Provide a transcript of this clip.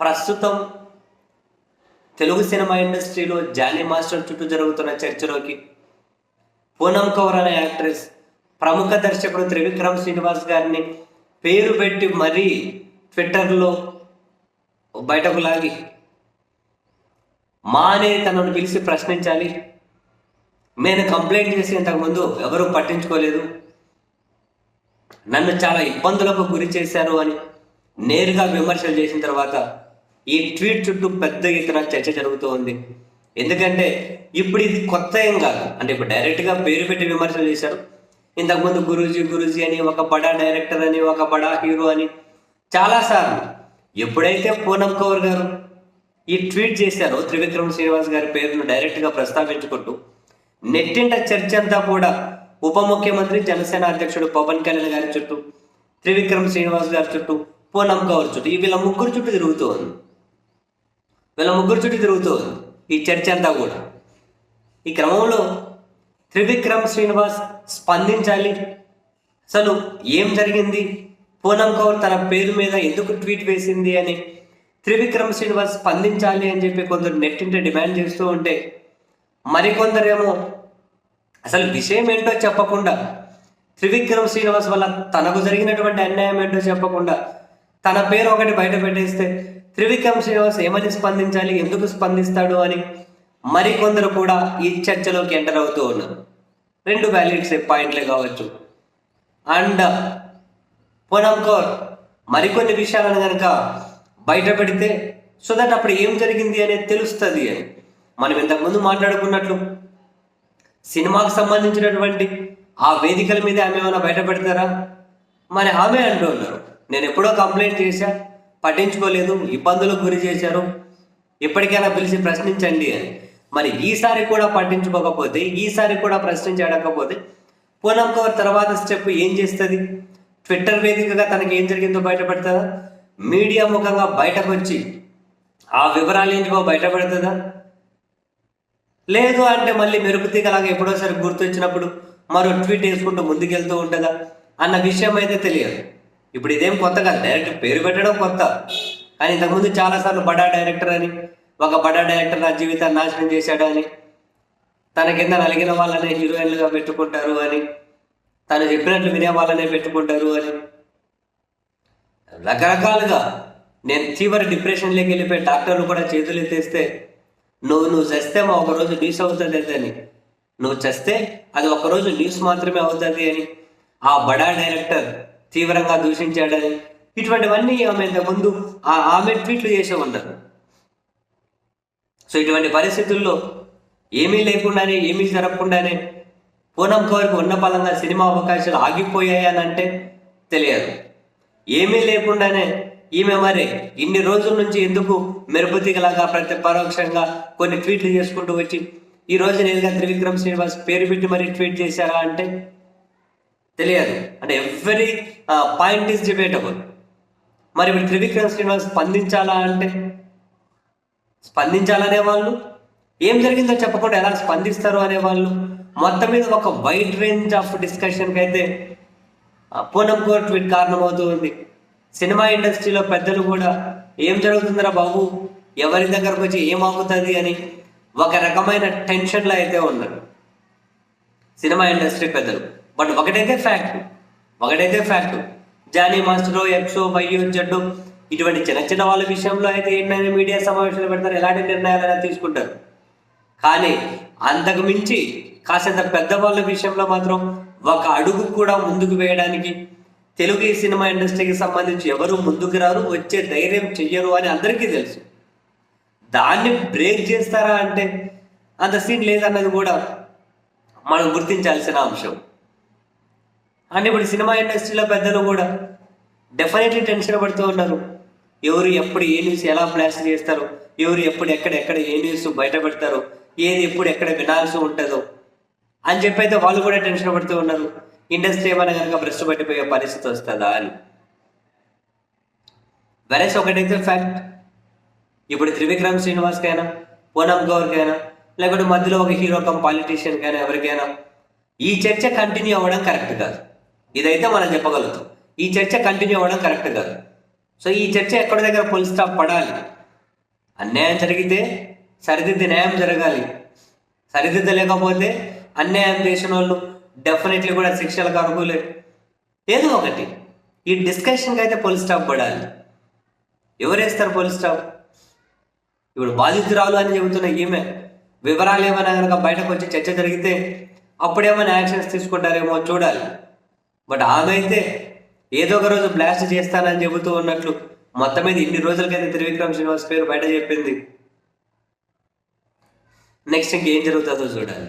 ప్రస్తుతం తెలుగు సినిమా ఇండస్ట్రీలో జానీ మాస్టర్ చుట్టూ జరుగుతున్న చర్చలోకి పూనం కౌర్ అనే యాక్ట్రెస్ ప్రముఖ దర్శకుడు త్రివిక్రమ్ శ్రీనివాస్ గారిని పేరు పెట్టి మరీ ట్విట్టర్లో బయటకు లాగి మా అనేది తనను పిలిచి ప్రశ్నించాలి. నేను కంప్లైంట్ చేసి ఇంతకుముందు ఎవరూ పట్టించుకోలేదు. నన్ను చాలా ఇబ్బందులకు గురి చేశారు అని నేరుగా విమర్శలు చేసిన తర్వాత ఈ ట్వీట్ చుట్టూ పెద్ద ఎత్తున చర్చ జరుగుతూ ఉంది ఎందుకంటే ఇప్పుడు ఇది కొత్త ఏం కాదు. అంటే ఇప్పుడు డైరెక్ట్గా పేరు పెట్టి విమర్శలు చేశారు. ఇంతకుముందు గురూజీ గురూజీ అని ఒక బడా డైరెక్టర్ అని ఒక బడా హీరో అని చాలాసార్లు ఎప్పుడైతే పూనం కౌర్ గారు ఈ ట్వీట్ చేశారో త్రివిక్రమ్ శ్రీనివాస్ గారి పేరును డైరెక్ట్గా ప్రస్తావించుకుంటూ నెట్టింట చర్చ అంతా కూడా ఉప ముఖ్యమంత్రి జనసేన అధ్యక్షుడు పవన్ కళ్యాణ్ గారి చుట్టూ త్రివిక్రమ్ శ్రీనివాస్ గారి చుట్టూ పూనం కౌర్ చుట్టూ ఈ వీళ్ళ ముగ్గురు చుట్టూ తిరుగుతూ ఉంది వీళ్ళ ముగ్గురు చుట్టూ తిరుగుతూ ఈ చర్చ అంతా కూడా. ఈ క్రమంలో త్రివిక్రమ్ శ్రీనివాస్ స్పందించాలి. అసలు ఏం జరిగింది? పూనం కౌర్ తన పేరు మీద ఎందుకు ట్వీట్ వేసింది అని త్రివిక్రమ్ శ్రీనివాస్ స్పందించాలి అని చెప్పి కొందరు నెట్టింట డిమాండ్ చేస్తూ ఉంటే మరికొందరేమో అసలు విషయం ఏంటో చెప్పకుండా త్రివిక్రమ్ శ్రీనివాస్ వల్ల తనకు జరిగినటువంటి అన్యాయం ఏంటో చెప్పకుండా తన పేరు ఒకటి బయట పెట్టేస్తే త్రివిక్రమ్ శ్రీనివాస్ ఏమని స్పందించాలి ఎందుకు స్పందిస్తాడు అని మరికొందరు కూడా ఈ చర్చలోకి ఎంటర్ అవుతూ ఉన్నారు. రెండు వ్యాలిడ్స్ పాయింట్లే కావచ్చు. అండ్ పొనంకోర్ మరికొన్ని విషయాలను కనుక బయట పెడితే సో దట్ అప్పుడు ఏం జరిగింది అనేది తెలుస్తుంది అని. మనం ఇంతకుముందు మాట్లాడుకున్నట్లు సినిమాకు సంబంధించినటువంటి ఆ వేదికల మీద ఆమె ఏమైనా బయట పెడతారా? మరి ఆమె అంటూ ఉన్నారు. నేను ఎప్పుడో కంప్లైంట్ చేశా. పట్టించుకోలేదు ఇబ్బందులకు గురి చేశారు. ఎప్పటికైనా పిలిచి ప్రశ్నించండి అని. మరి ఈసారి కూడా పట్టించుకోకపోతే ఈసారి కూడా ప్రశ్నించడకపోతే పూనం కవర్ తర్వాత స్టెప్ ఏం చేస్తుంది? ట్విట్టర్ వేదికగా తనకి ఏం జరిగిందో బయటపడుతుందా మీడియా ముఖంగా బయటకు వచ్చి ఆ వివరాలు ఏంటివో బయటపడుతుందా లేదు అంటే మళ్ళీ మెరుపుతీగలాగా ఎప్పుడోసారి గుర్తొచ్చినప్పుడు మరో ట్వీట్ వేసుకుంటూ ముందుకెళ్తూ ఉంటుందా? అన్న విషయం అయితే తెలియదు. ఇప్పుడు ఇదేం కొత్త కాదు. డైరెక్ట్ పేరు పెట్టడం కొత్త. కానీ ఇంతకుముందు చాలాసార్లు బడా డైరెక్టర్ అని ఒక బడా డైరెక్టర్ నా జీవితాన్ని నాశనం చేశాడు అని తన కింద నలిగిన వాళ్ళనే హీరోయిన్లుగా పెట్టుకుంటారు అని తను చెప్పినట్లు వినే వాళ్ళనే పెట్టుకుంటారు అని. రకరకాలుగా నేను తీవ్ర డిప్రెషన్లోకి వెళ్ళిపోయి డాక్టర్లు కూడా చేతులు ఎత్తేస్తే నువ్వు నువ్వు చస్తే మా ఒకరోజు న్యూస్ అవుతుంది అని. నువ్వు చస్తే అది ఒకరోజు న్యూస్ మాత్రమే అవుతుంది అని. ఆ బడా డైరెక్టర్ తీవ్రంగా దూషించాడని ఇటువంటివన్నీ ఆమె ముందు ఆ ఆమె ట్వీట్లు చేసే ఉంటారు సో ఇటువంటి పరిస్థితుల్లో ఏమీ లేకుండానే ఏమీ జరగకుండానే పూనం కౌర్కి ఉన్న పలంగా సినిమా అవకాశాలు ఆగిపోయాయనంటే తెలియదు. ఏమీ లేకుండానే ఈమె మరి ఇన్ని రోజుల నుంచి ఎందుకు మెరుపుతిగలాగా ప్రతి పరోక్షంగా కొన్ని ట్వీట్లు చేసుకుంటూ వచ్చి ఈ రోజు నేరుగా త్రివిక్రమ్ శ్రీనివాస్ పేరు పెట్టి మరి ట్వీట్ చేశారా అంటే తెలియదు. అంటే ఎవ్రీ పాయింట్ ఈస్ డిబేటబుల్ మరి ఇప్పుడు త్రివిక్రమ్ శ్రీనివాస్ స్పందించాలా అంటే? స్పందించాలనే వాళ్ళు? ఏం జరిగిందో చెప్పకుండా ఎలా స్పందిస్తారు అనే వాళ్ళు? మొత్తం మీద ఒక వైడ్ రేంజ్ ఆఫ్ డిస్కషన్కి అయితే పూనం కోర్ ట్వీట్ కారణమవుతూ ఉంది. సినిమా ఇండస్ట్రీలో పెద్దలు కూడా ఏం జరుగుతుందిరా బాబు? ఎవరి దగ్గరకు వచ్చి ఏం ఆగుతుంది అని ఒక రకమైన టెన్షన్లో అయితే ఉన్నారు. సినిమా ఇండస్ట్రీ పెద్దలు. బట్ ఒకటైతే ఫ్యాక్ట్ ఒకటైతే fact. Jani master X Y Z ఇటువంటి చిన్న చిన్న వాళ్ళ విషయంలో అయితే ఏంటంటే మీడియా సమావేశాలు పెడతారు ఎలాంటి నిర్ణయాలైనా తీసుకుంటారు. కానీ అంతకు మించి కాసేంత పెద్దవాళ్ళ విషయంలో మాత్రం ఒక అడుగు కూడా ముందుకు వేయడానికి తెలుగు ఈ సినిమా ఇండస్ట్రీకి సంబంధించి ఎవరు ముందుకు రారు వచ్చే ధైర్యం చెయ్యరు అని అందరికీ తెలుసు. దాన్ని బ్రేక్ చేస్తారా అంటే అంత సీన్ లేదన్నది కూడా మనం గుర్తించాల్సిన అంశం. అండ్ ఇప్పుడు సినిమా ఇండస్ట్రీలో పెద్దలు కూడా డెఫినెట్లీ టెన్షన్ పడుతూ ఉన్నారు. ఎవరు ఎప్పుడు ఏ న్యూస్ ఎలా బ్లాస్ట్ చేస్తారు? ఎవరు ఎప్పుడు ఎక్కడ ఎక్కడ ఏ న్యూస్ బయట పెడతారు? ఏది ఎప్పుడు ఎక్కడ వినాల్సి ఉంటుందో? అని చెప్పి అయితే వాళ్ళు కూడా టెన్షన్ పడుతూ ఉన్నారు. ఇండస్ట్రీ ఏమైనా కనుక భ్రష్టు పట్టిపోయే పరిస్థితి వస్తుందా అని. వెరస్ ఒకటైతే ఫ్యాక్ట్ ఇప్పుడు త్రివిక్రమ్ శ్రీనివాస్కైనా పూనం గౌర్కైనా లేకపోతే మధ్యలో ఒక హీరో కమ్ పాలిటీషియన్ కైనా ఎవరికైనా ఈ చర్చ కంటిన్యూ అవ్వడం కరెక్ట్ కాదు. ఇదైతే మనం చెప్పగలుగుతాం. ఈ చర్చ కంటిన్యూ అవ్వడం కరెక్ట్ కాదు. సో ఈ చర్చ ఎక్కడి దగ్గర ఫుల్ స్టాప్ పడాలి? అన్యాయం జరిగితే సరిదిద్ది న్యాయం జరగాలి. సరిదిద్దలేకపోతే అన్యాయం చేసిన వాళ్ళు డెఫినెట్లీ కూడా శిక్షలకు అర్హులే. ఏదో ఒకటి. ఈ డిస్కషన్కి అయితే పోలీస్ స్టాప్ పడాలి. ఎవరు వేస్తారు పోలీస్ స్టాప్ ఇప్పుడు బాధితురాలు అని చెబుతున్న ఈమె వివరాలు ఏమైనా కనుక బయటకు వచ్చి చర్చ జరిగితే అప్పుడేమైనా యాక్షన్స్ తీసుకుంటారేమో చూడాలి. బట్ ఆమె అయితే ఏదో ఒక రోజు బ్లాస్ట్ చేస్తానని చెబుతూ ఉన్నట్లు మొత్తం మీద ఇన్ని రోజులకైతే త్రివిక్రమ్ శ్రీనివాస్ పేరు బయట చెప్పింది. నెక్స్ట్ ఇంకేం జరుగుతుందో చూడాలి.